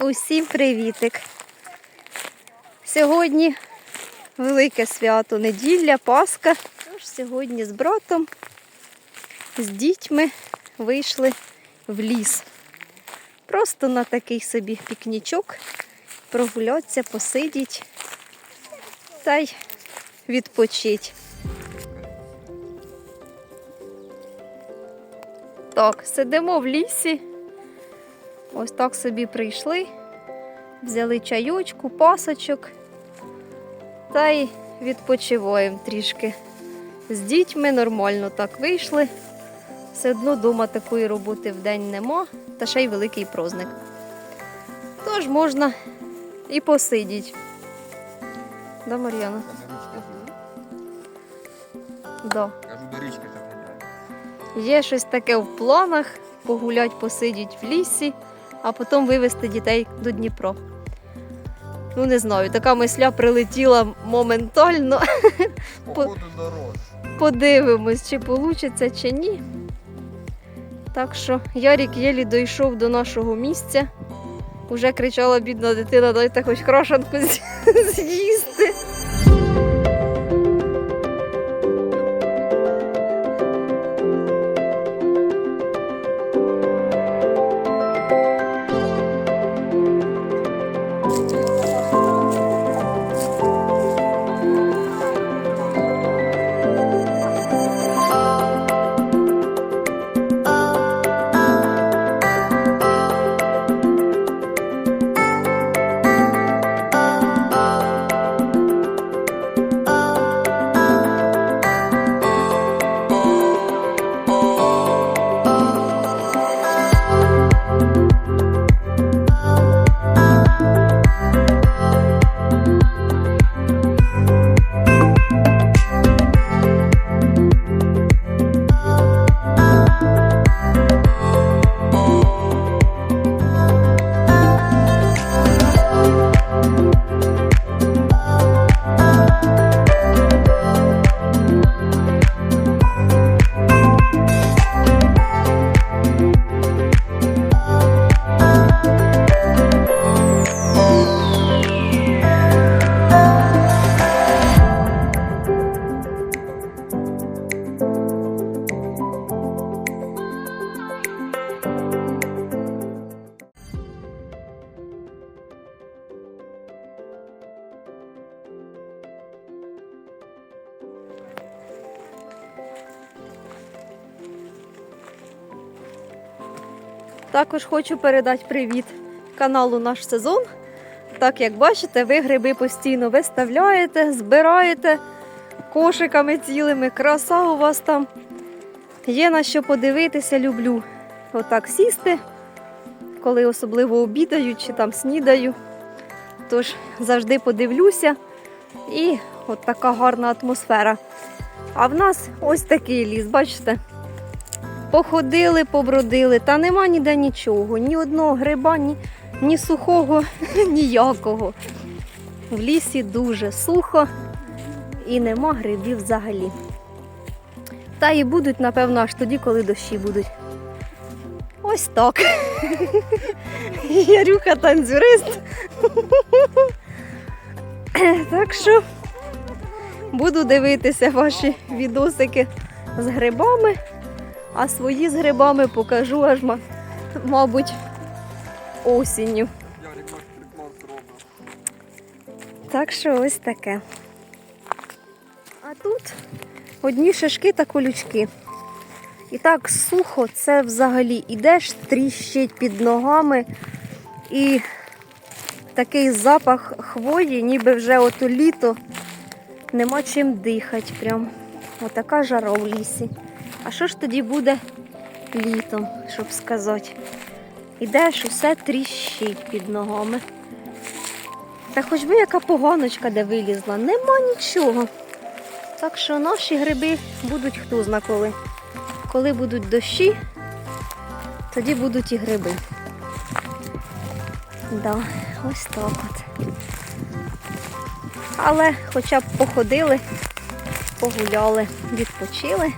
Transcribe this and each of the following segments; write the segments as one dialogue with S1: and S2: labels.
S1: Усім привітик. Сьогодні велике свято, неділя, Пасха. Тож сьогодні з братом, з дітьми вийшли в ліс. Просто на такий собі пікнічок, прогулятися, посидіть та й відпочить. Так, сидимо в лісі. Ось так собі прийшли, взяли чайочку, пасочок та й відпочиваємо трішки. З дітьми нормально так вийшли. Все одно вдома такої роботи в день нема, та ще й великий праздник. Тож можна і посидіти. Да, Мар'яна? Да.
S2: Кажу, до річки так.
S1: Є щось таке в планах погулять, посидіть в лісі, а потім вивезти дітей до Дніпро. Ну, не знаю, така мисля прилетіла моментально. Подивимось, чи вийде, чи ні. Так що Ярік єлі дійшов до нашого місця. Уже кричала бідна дитина, дайте хоч крошанку з'їсти. Також хочу передати привіт каналу Наш сезон. Так як бачите, ви гриби постійно виставляєте, збираєте кошиками цілими. Краса у вас там. Є на що подивитися, люблю отак сісти, коли особливо обідаю чи там снідаю. Тож завжди подивлюся і от така гарна атмосфера. А в нас ось такий ліс, бачите? Походили, побродили, та нема ніде нічого, ні одного гриба, ні, ні сухого, ніякого. В лісі дуже сухо і нема грибів взагалі. Та і будуть, напевно, аж тоді, коли дощі будуть. Ось так. Ярюха танцюрист. Так що буду дивитися ваші відосики з грибами. А свої з грибами покажу аж, мабуть, осінню. Так що ось таке. А тут одні шишки та колючки. І так сухо, це взагалі ідеш, тріщить під ногами. І такий запах хвої, ніби вже ото літо, нема чим дихати. Прям. Отака жара в лісі. А що ж тоді буде літом, щоб сказати? Ідеш, усе тріщить під ногами. Та хоч би яка поганочка де вилізла, нема нічого. Так що наші гриби будуть хто зна коли. Коли будуть дощі, тоді будуть і гриби. Да, ось так от. Але хоча б походили, погуляли, відпочили.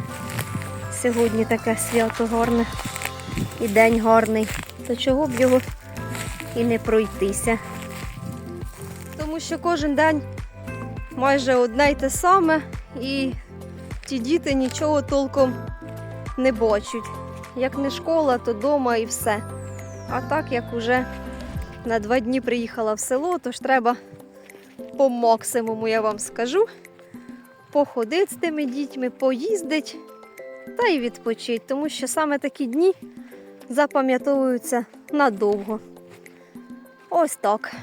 S1: Сьогодні таке свято гарне і день гарний. То чого б його і не пройтися. Тому що кожен день майже одне й те саме, і ті діти нічого толком не бачать. Як не школа, то вдома і все. А так як уже на два дні приїхала в село, то ж треба по максимуму, я вам скажу, походити з тими дітьми, поїздить та й відпочити, тому що саме такі дні запам'ятовуються надовго. Ось так.